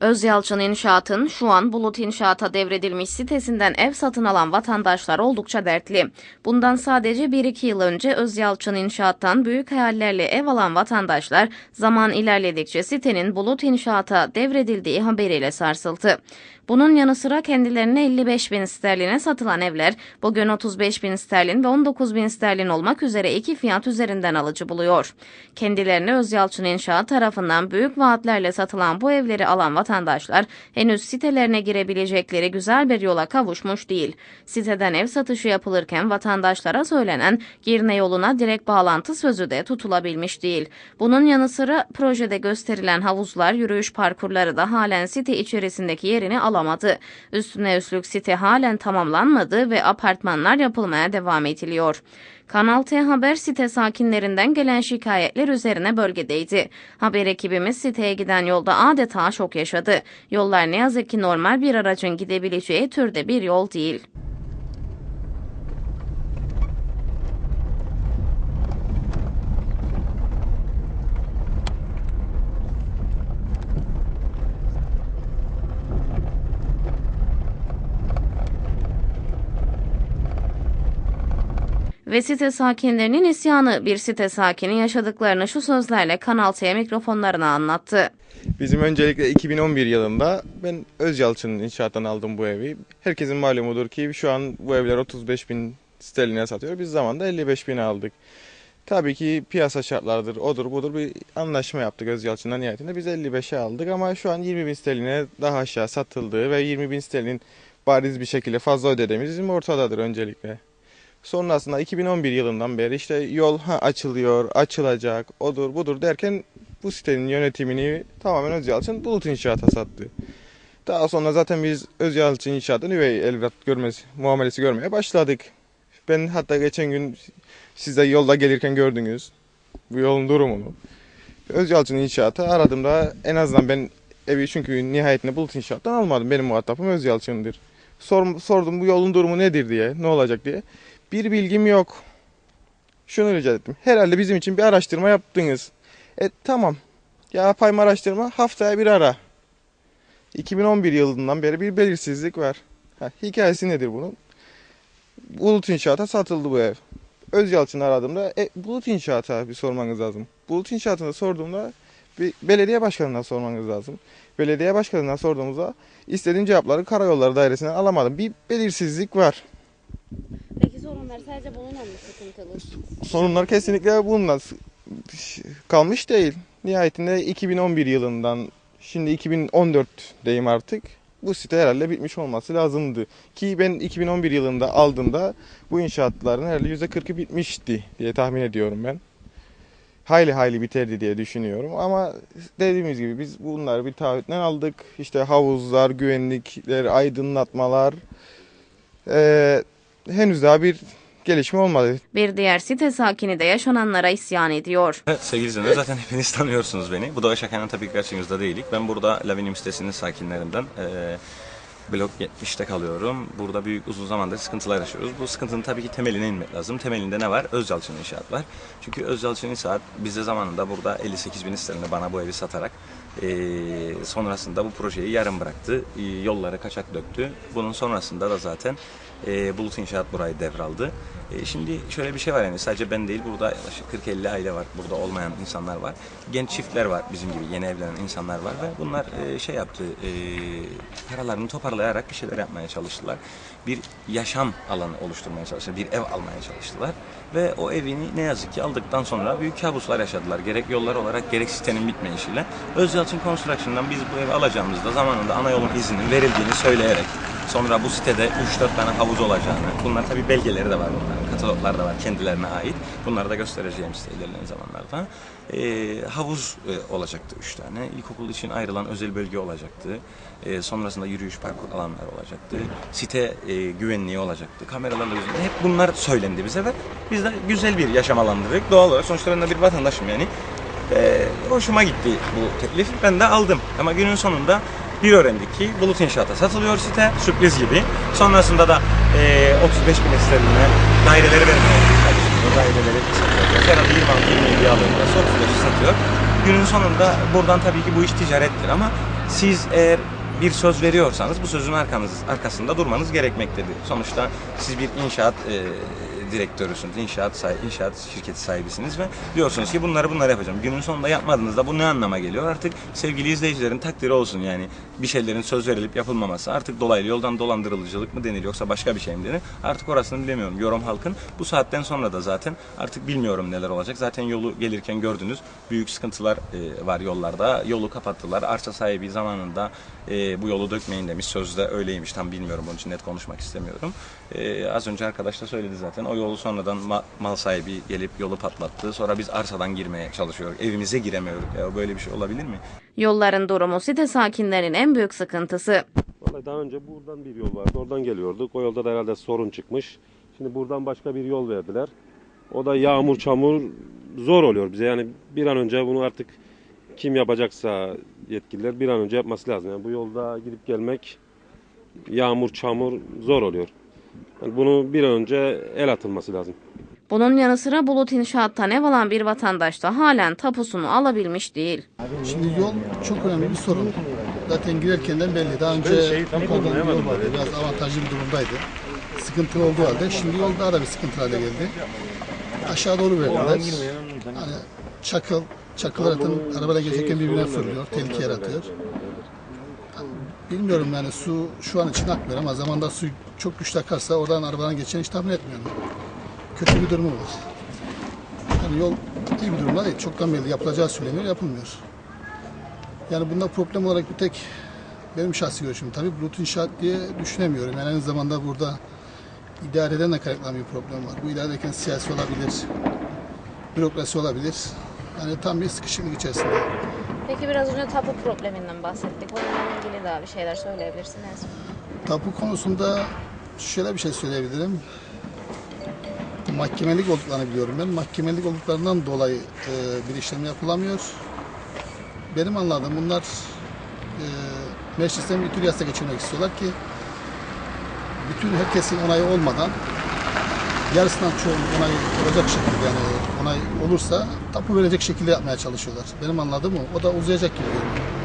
Özyalçın İnşaat'ın şu an Bulut İnşaat'a devredilmiş sitesinden ev satın alan vatandaşlar oldukça dertli. Bundan sadece 1-2 yıl önce Özyalçın İnşaat'tan büyük hayallerle ev alan vatandaşlar zaman ilerledikçe sitenin Bulut İnşaat'a devredildiği haberiyle sarsıldı. Bunun yanı sıra kendilerine 55 bin sterline satılan evler bugün 35 bin sterlin ve 19 bin sterlin olmak üzere iki fiyat üzerinden alıcı buluyor. Kendilerine Özyalçın İnşaat tarafından büyük vaatlerle satılan bu evleri alan vatandaşlar henüz sitelerine girebilecekleri güzel bir yola kavuşmuş değil. Siteden ev satışı yapılırken vatandaşlara söylenen Girne yoluna direkt bağlantı sözü de tutulabilmiş değil. Bunun yanı sıra projede gösterilen havuzlar, yürüyüş parkurları da halen site içerisindeki yerini alamadı. Üstüne üstlük site halen tamamlanmadı ve apartmanlar yapılmaya devam ediliyor. Kanal T Haber site sakinlerinden gelen şikayetler üzerine bölgedeydi. Haber ekibimiz siteye giden yolda adeta şok yaşadı. Yollar ne yazık ki normal bir aracın gidebileceği türde bir yol değil. Ve site sakinlerinin isyanı bir site sakini yaşadıklarını şu sözlerle Kanal T mikrofonlarına anlattı. Bizim öncelikle 2011 yılında ben Özyalçın'ın inşaattan aldım bu evi. Herkesin malumudur ki şu an bu evler 35 bin sterline satıyor. Biz zamanda 55 bin aldık. Tabii ki piyasa şartlarıdır, odur budur bir anlaşma yaptık Özyalçın'la nihayetinde. Biz 55'e aldık ama şu an 20 bin sterline daha aşağı satıldığı ve 20 bin sterlin bariz bir şekilde fazla ödediğimiz ortadadır öncelikle. Sonrasında 2011 yılından beri işte yol ha, açılıyor, açılacak, odur budur derken bu sitenin yönetimini tamamen Özyalçın Bulut İnşaat'a sattı. Daha sonra zaten biz Özyalçın İnşaat'ın üvey evlat görmesi, muamelesi görmeye başladık. Ben hatta geçen gün siz de yolda gelirken gördünüz bu yolun durumunu. Özyalçın İnşaat'ı aradığımda en azından ben evi çünkü nihayetinde Bulut İnşaat'tan almadım. Benim muhatapım Özyalçın'dır. Sor, sordum bu yolun durumu nedir diye, ne olacak diye. Bir bilgim yok. Şunu rica ettim. Herhalde bizim için bir araştırma yaptınız. E tamam. Yapayım araştırma haftaya bir ara. 2011 yılından beri bir belirsizlik var. Ha, hikayesi nedir bunun? Bulut İnşaat'a satıldı bu ev. Özyalçın'ı aradığımda e, Bulut İnşaat'a bir sormanız lazım. Bulut İnşaat'ına sorduğumda bir belediye başkanına sormanız lazım. Belediye başkanına sorduğumuzda istediğim cevapları Karayolları Dairesi'nden alamadım. Bir belirsizlik var. Sorunlar sadece bununla mı sıkıntılı? sorunlar kesinlikle bununla kalmış değil. Nihayetinde 2011 yılından şimdi 2014'deyim artık. Bu site herhalde bitmiş olması lazımdı. Ki ben 2011 yılında aldığımda bu inşaatların herhalde %40'ı bitmişti diye tahmin ediyorum ben. Hayli hayli biterdi diye düşünüyorum ama dediğimiz gibi biz bunları bir taahhütten aldık. İşte havuzlar, güvenlikler, aydınlatmalar. Ee, henüz daha bir gelişme olmadı. Bir diğer site sakini de yaşananlara isyan ediyor. Evet, Sevgili izleyenler zaten hepiniz tanıyorsunuz beni. Bu da Şakan'ın tabii ki karşınızda değilik. Ben burada Lavinim sitesinin sakinlerinden eee blok 70'te kalıyorum. Burada büyük uzun zamandır sıkıntılar yaşıyoruz. Bu sıkıntının tabii ki temeline inmek lazım. Temelinde ne var? Özyalçın İnşaat var. Çünkü Özyalçın İnşaat bize zamanında burada 58 bin sterline bana bu evi satarak eee, sonrasında bu projeyi yarım bıraktı. Eee, yolları kaçak döktü. Bunun sonrasında da zaten eee, Bulut İnşaat burayı devraldı. E, şimdi şöyle bir şey var yani sadece ben değil burada yaklaşık 40-50 aile var. Burada olmayan insanlar var. Genç çiftler var bizim gibi yeni evlenen insanlar var ve bunlar e, şey yaptı e, paralarını toparlayarak bir şeyler yapmaya çalıştılar. Bir yaşam alanı oluşturmaya çalıştılar. Bir ev almaya çalıştılar. Ve o evini ne yazık ki aldıktan sonra büyük kabuslar yaşadılar. Gerek yollar olarak gerek sitenin bitmeyişiyle. Özyalçın Construction'dan biz bu evi alacağımızda zamanında ana yolun izninin verildiğini söyleyerek Sonra bu sitede 3-4 tane havuz olacağını, bunlar tabi belgeleri de var bunların, kataloglar da var kendilerine ait. Bunları da göstereceğim size ilerleyen zamanlarda. Ee, havuz e, olacaktı 3 tane. İlkokul için ayrılan özel bölge olacaktı. Ee, sonrasında yürüyüş parkur alanları olacaktı. Site e, güvenliği olacaktı. Kameralarla gözüküyor. Hep bunlar söylendi bize ve biz de güzel bir yaşam alanı dedik. Doğal olarak sonuçta ben de bir vatandaşım yani. Ee, hoşuma gitti bu teklif. Ben de aldım. Ama günün sonunda bir öğrendik ki Bulut İnşaat'a satılıyor site sürpriz gibi. Sonrasında da e, 35 bin sterline daireleri vermeye çalışıyor. Daireleri satıyor. Herhalde 26 27 alıyor. 35'i satıyor. günün sonunda buradan tabii ki bu iş ticarettir ama siz eğer bir söz veriyorsanız bu sözün arkanız, arkasında durmanız gerekmektedir. Sonuçta siz bir inşaat e, direktörüsünüz, inşaat sahibi, inşaat şirketi sahibisiniz ve diyorsunuz ki bunları bunları yapacağım. Günün sonunda yapmadığınızda bu ne anlama geliyor? Artık sevgili izleyicilerin takdiri olsun yani bir şeylerin söz verilip yapılmaması artık dolaylı yoldan dolandırıcılık mı denir yoksa başka bir şey mi denir? Artık orasını bilemiyorum. Yorum halkın bu saatten sonra da zaten artık bilmiyorum neler olacak. Zaten yolu gelirken gördünüz büyük sıkıntılar e, var yollarda. Yolu kapattılar. Arsa sahibi zamanında e, bu yolu dökmeyin demiş. Sözde öyleymiş. Tam bilmiyorum. Onun için net konuşmak istemiyorum. E, az önce arkadaş da söyledi zaten. O yolu sonradan ma- mal sahibi gelip yolu patlattı. Sonra biz arsadan girmeye çalışıyoruz. Evimize giremiyoruz. Ya böyle bir şey olabilir mi? Yolların durumu site sakinlerinin en büyük sıkıntısı. Vallahi daha önce buradan bir yol vardı. Oradan geliyorduk. O yolda da herhalde sorun çıkmış. Şimdi buradan başka bir yol verdiler. O da yağmur çamur zor oluyor bize. Yani bir an önce bunu artık kim yapacaksa yetkililer bir an önce yapması lazım. Yani bu yolda gidip gelmek yağmur çamur zor oluyor. Yani bunu bir an önce el atılması lazım. Bunun yanı sıra Bulut İnşaat'tan ev alan bir vatandaş da halen tapusunu alabilmiş değil. Şimdi yol çok önemli bir sorun. Zaten girerken de belli. Daha önce yukarıdan bir yol vardı. Biraz avantajlı bir durumdaydı. Sıkıntılı olduğu halde şimdi yol daha da bir sıkıntılı hale geldi. Aşağı doğru verdiler. Hani çakıl, çakıl zaten arabayla geçerken birbirine fırlıyor. Tehlike yaratıyor. Bilmiyorum yani su şu an için akmıyor ama zamanda su çok güçlü akarsa oradan arabadan geçen hiç tahmin etmiyorum. Kötü bir durumu var. Yani yol iyi bir durumda değil. Çoktan belli yapılacağı söyleniyor, yapılmıyor. Yani bunda problem olarak bir tek benim şahsi görüşüm tabii bulut inşaat diye düşünemiyorum. Yani aynı zamanda burada idareden de kaynaklanan bir problem var. Bu idaredeyken siyasi olabilir, bürokrasi olabilir. Yani tam bir sıkışıklık içerisinde. Peki biraz önce tapu probleminden bahsettik. Onunla ilgili daha bir şeyler söyleyebilirsiniz. Tapu konusunda şöyle bir şey söyleyebilirim. Mahkemelik olduklarını biliyorum ben. Mahkemelik olduklarından dolayı e, bir işlem yapılamıyor. Benim anladığım bunlar e, meclisten bir tür yasa geçirmek istiyorlar ki bütün herkesin onayı olmadan yarısından çoğunun onayı olacak şekilde yani onay olursa tapu verecek şekilde yapmaya çalışıyorlar. Benim anladığım o. O da uzayacak gibi görünüyor.